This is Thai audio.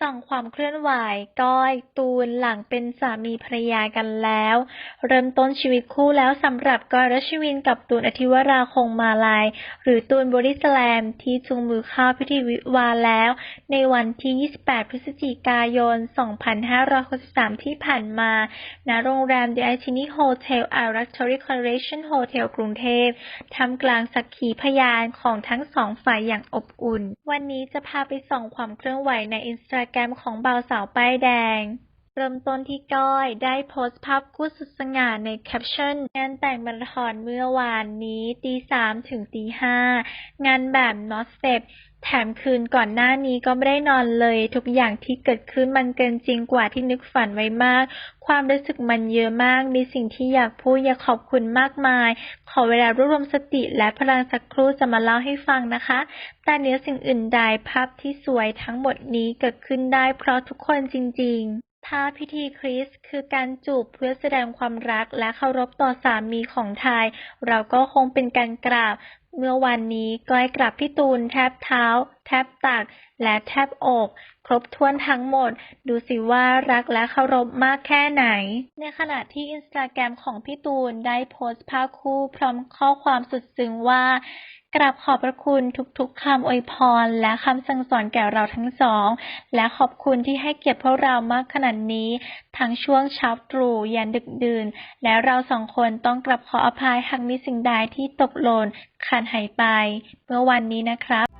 ส่องความเคลื่อนไหว ก้อย ตูน หลังเป็นสามีภรรยากันแล้ว เริ่มต้นชีวิตคู่แล้วสำหรับก้อยรัชวินกับตูนอธิวราคงมาลัยหรือตูนบอดี้สแลมที่จูงมือเข้าพิธีวิวาแล้ว ในวันที่ 28 พฤศจิกายน 2563 ที่ผ่านมา ณ โรงแรม The Itini Hotel a r a c t o r y Collection Hotel กรุงเทพท่ามกลางสักขีพยานของทั้งสองฝ่ายอย่างอบอุ่น วันนี้จะพาไปส่องความเคลื่อนไหวในอินสตาแกรมของบ่าวสาวป้ายแดง เริ่มต้นที่ก้อย ได้โพสต์ภาพคู่สุดสง่าในแคปชั่น งานแต่งมาราธอนเมื่อวานนี้ตีสามถึงตีห้างานแบบ not step แถมคืนก่อนหน้านี้ก็ไม่ได้นอนเลย ทุกอย่างที่เกิดขึ้นมันเกินจริงกว่าที่นึกฝันไว้มาก ความรู้สึกมันเยอะมาก มีสิ่งที่อยากพูดอยากขอบคุณมากมาย ขอเวลารวบรวมสติและพลังสักครู่จะมาเล่าให้ฟังนะคะ แต่เหนือสิ่งอื่นใดภาพที่สวยทั้งหมดนี้เกิดขึ้นได้เพราะทุกคนจริง ๆ ถ้าพิธีคริสต์คือการจูบเพื่อแสดงความรักและเคารพต่อสามีของไทย เราก็คงเป็นการกราบ เมื่อวันนี้ก้อยกราบพี่ตูนแทบเท้า แทบตักและแทบอก ครบถ้วนทั้งหมด ดูสิว่ารักและเคารพมากแค่ไหน ในขณะที่อินสตาแกรมของพี่ตูนได้โพสต์ภาพคู่พร้อมข้อความสุดซึ้งว่ากราบขอบพระคุณทุกๆคำอวยพร และคำสั่งสอนแก่เราทั้งสอง และขอบคุณที่ให้เกียรติพวกเรามากขนาดนี้ ทั้งช่วงเช้าตรู่ยันดึกดื่น และเราสองคนต้องกลับขออภัยหากมีสิ่งใดที่ตกหล่นขาดหายไป เมื่อวันนี้นะครับ